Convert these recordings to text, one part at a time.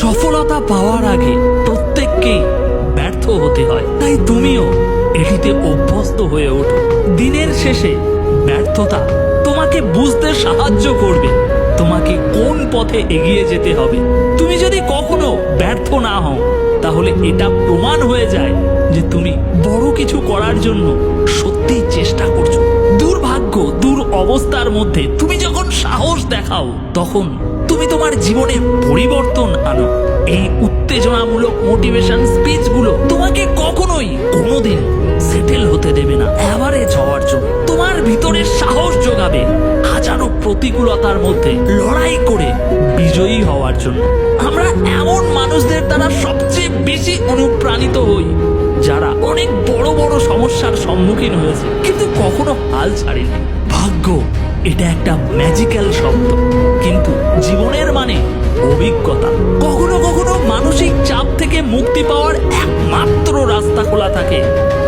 সফলতা পাওয়ার আগে প্রত্যেককেই ব্যর্থ হতে হয়। তাই তুমিও এটিতে অভ্যস্ত হয়ে ওঠো। দিনের শেষে ব্যর্থতা তোমাকে বুঝতে সাহায্য করবে। তোমাকে কোন পথে এগিয়ে যেতে হবে? তুমি যদি কখনো ব্যর্থ না হও, তাহলে এটা প্রমাণ হয়ে যায় যে তুমি বড় কিছু করার জন্য সত্যিই চেষ্টা করছ। দুর্ভাগ্য, দূর অবস্থার মধ্যে তুমি যখন সাহস দেখাও, তখন তুমি তোমার জীবনে পরিবর্তন এই উত্তেজনামূলক মোটিভেশন স্পিচগুলো তোমাকে কখনোই কোনোদিন সেটেল হতে দেবে না। অ্যাভারেজ হওয়ার জন্য। তোমার ভিতরে সাহস যোগাবে হাজারো প্রতিকূলতার মধ্যে লড়াই করে বিজয়ী হওয়ার জন্য। আমরা এমন মানুষদের দ্বারা সবচেয়ে বেশি অনুপ্রাণিত হই যারা অনেক বড় বড় সমস্যার সম্মুখীন হয়েছে, কিন্তু কখনো হাল ছাড়েনি। ভাগ্য, এটা একটা ম্যাজিক্যাল শব্দ। কিন্তু জীবনের মানে অভিজ্ঞতা। রাস্তা খোলা থাকে।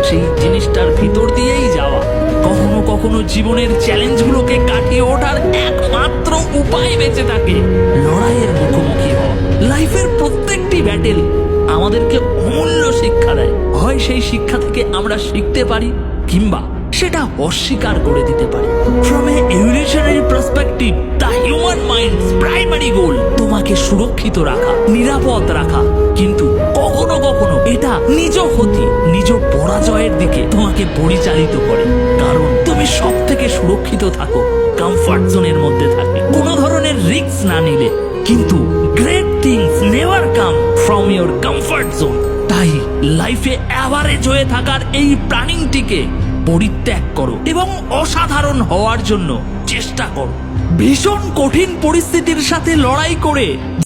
সেই জিনিসটার ভিতর দিয়েই যাওয়া। কখনো কখনো জীবনের চ্যালেঞ্জগুলোকে কাটিয়ে ওঠার একমাত্র উপায় বেঁচে থাকে লড়াইয়ের মুখোমুখি হওয়া। লাইফের প্রত্যেকটি ব্যাটেল আমাদেরকে অমূল্য শিক্ষা দেয়। হয় সেই শিক্ষা থেকে আমরা শিখতে পারি, কিংবা সেটা অস্বীকার করে দিতে পারি। From a evolutionary perspective the human minds primary goal তোমাকে সুরক্ষিত রাখা, নিরাপদ রাখা কখনো নিজ ক্ষতি, নিজ পরাজয়ের দিকে তোমাকে পরিচালিত করে। কারণ তুমি সব থেকে সুরক্ষিত থাকো কমফর্ট জোনের মধ্যে থাকে কোনো ধরনের রিস্ক না নিলে, কিন্তু great things never come from your comfort zone তাই লাইফে অ্যাভারেজ হয়ে থাকার এই প্ল্যানিংটিকে পরিত্যাগ করো এবং অসাধারণ হওয়ার জন্য চেষ্টা করো। ভীষণ কঠিন পরিস্থিতির সাথে লড়াই করে